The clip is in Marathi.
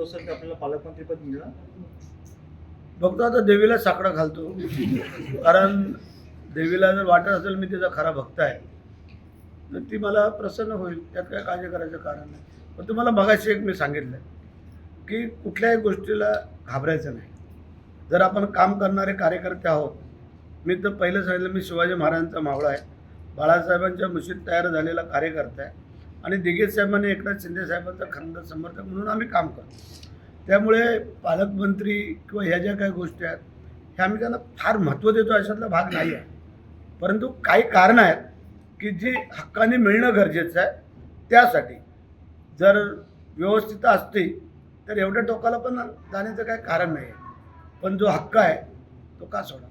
असेल तर आपल्याला पालकमंत्रीपद मिळणार? बघतो आता देवीला साकडं घालतो. कारण देवीला जर वाटत असेल मी तिचा खरा भक्त आहे तर ती मला प्रसन्न होईल. त्यात काय काळजी करायचं कारण नाही. पण तुम्हाला मगाशी एक मी सांगितलं की कुठल्याही गोष्टीला घाबरायचं नाही. जर आपण काम करणारे कार्यकर्ते आहोत मी तर पहिलं सांगितलं मी शिवाजी महाराजांचा मावळा आहे. बाळासाहेबांच्या मुशीत तयार झालेला कार्यकर्ता आहे. आणि दिगेश साहेबांनी एकनाथ शिंदे साहेबांचा खंड समर्थक म्हणून आम्ही काम करतो. त्यामुळे पालकमंत्री किंवा ह्या ज्या काही गोष्टी आहेत ह्या आम्ही त्यांना फार महत्त्व देतो अशातला भाग नाही आहे. परंतु काही कारणं आहेत की जी हक्काने मिळणं गरजेचं आहे त्यासाठी जर व्यवस्थित असते तर एवढ्या टोकाला पण जाण्याचं काही कारण नाही आहे. पण जो हक्क आहे तो का सोडा